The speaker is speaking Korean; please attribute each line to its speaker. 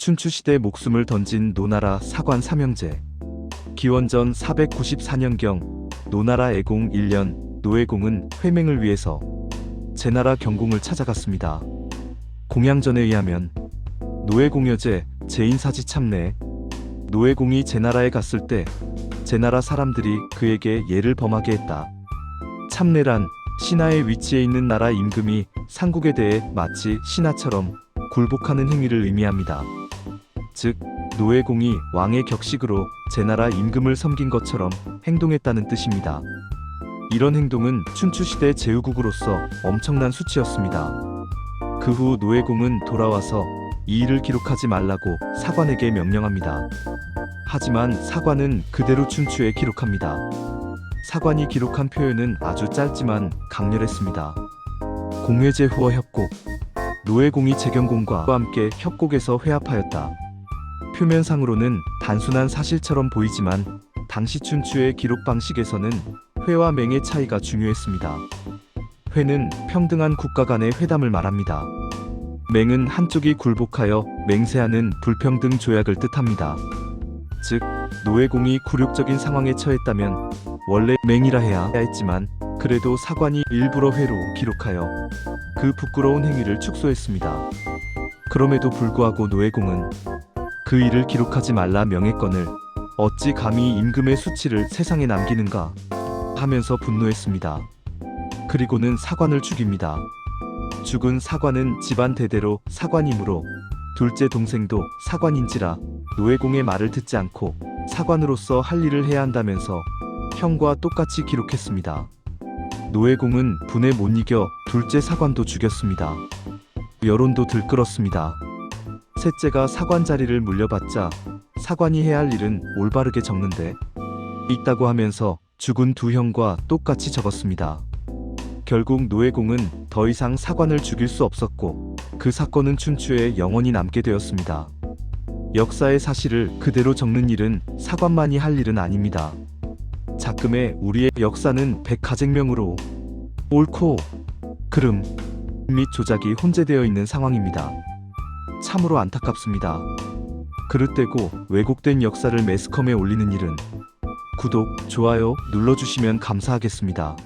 Speaker 1: 춘추시대 목숨을 던진 노나라 사관 삼형제. 기원전 494년경 노나라 애공 1년 노애공은 회맹을 위해서 제나라 경공을 찾아갔습니다. 공양전에 의하면 노애공여제 제인사지 참내 노애공이 제나라에 갔을 때 제나라 사람들이 그에게 예를 범하게 했다. 참내란 신하의 위치에 있는 나라 임금이 상국에 대해 마치 신하처럼 굴복하는 행위를 의미합니다. 즉 노예공이 왕의 격식으로 제나라 임금을 섬긴 것처럼 행동했다는 뜻입니다. 이런 행동은 춘추시대 제후국으로서 엄청난 수치였습니다. 그 후 노예공은 돌아와서 이 일을 기록하지 말라고 사관에게 명령합니다. 하지만 사관은 그대로 춘추에 기록합니다. 사관이 기록한 표현은 아주 짧지만 강렬했습니다. 공회제 후어 협곡 노예공이 재경공과 함께 협곡에서 회합하였다. 표면상으로는 단순한 사실처럼 보이지만 당시 춘추의 기록 방식에서는 회와 맹의 차이가 중요했습니다. 회는 평등한 국가 간의 회담을 말합니다. 맹은 한쪽이 굴복하여 맹세하는 불평등 조약을 뜻합니다. 즉, 노예공이 굴욕적인 상황에 처했다면 원래 맹이라 해야 했지만 그래도 사관이 일부러 회로 기록하여 그 부끄러운 행위를 축소했습니다. 그럼에도 불구하고 노예공은 그 일을 기록하지 말라 명했건을 어찌 감히 임금의 수치를 세상에 남기는가 하면서 분노했습니다. 그리고는 사관을 죽입니다. 죽은 사관은 집안 대대로 사관이므로 둘째 동생도 사관인지라 노예공의 말을 듣지 않고 사관으로서 할 일을 해야 한다면서 형과 똑같이 기록했습니다. 노예공은 분에 못 이겨 둘째 사관도 죽였습니다. 여론도 들끓었습니다. 셋째가 사관 자리를 물려받자 사관이 해야 할 일은 올바르게 적는데 있다고 하면서 죽은 두 형과 똑같이 적었습니다. 결국 노예공은 더 이상 사관을 죽일 수 없었고 그 사건은 춘추에 영원히 남게 되었습니다. 역사의 사실을 그대로 적는 일은 사관만이 할 일은 아닙니다. 작금의 우리의 역사는 백가쟁명으로 옳고 그름 및 조작이 혼재되어 있는 상황입니다. 참으로 안타깝습니다. 그릇되고 왜곡된 역사를 매스컴에 올리는 일은 구독, 좋아요 눌러주시면 감사하겠습니다.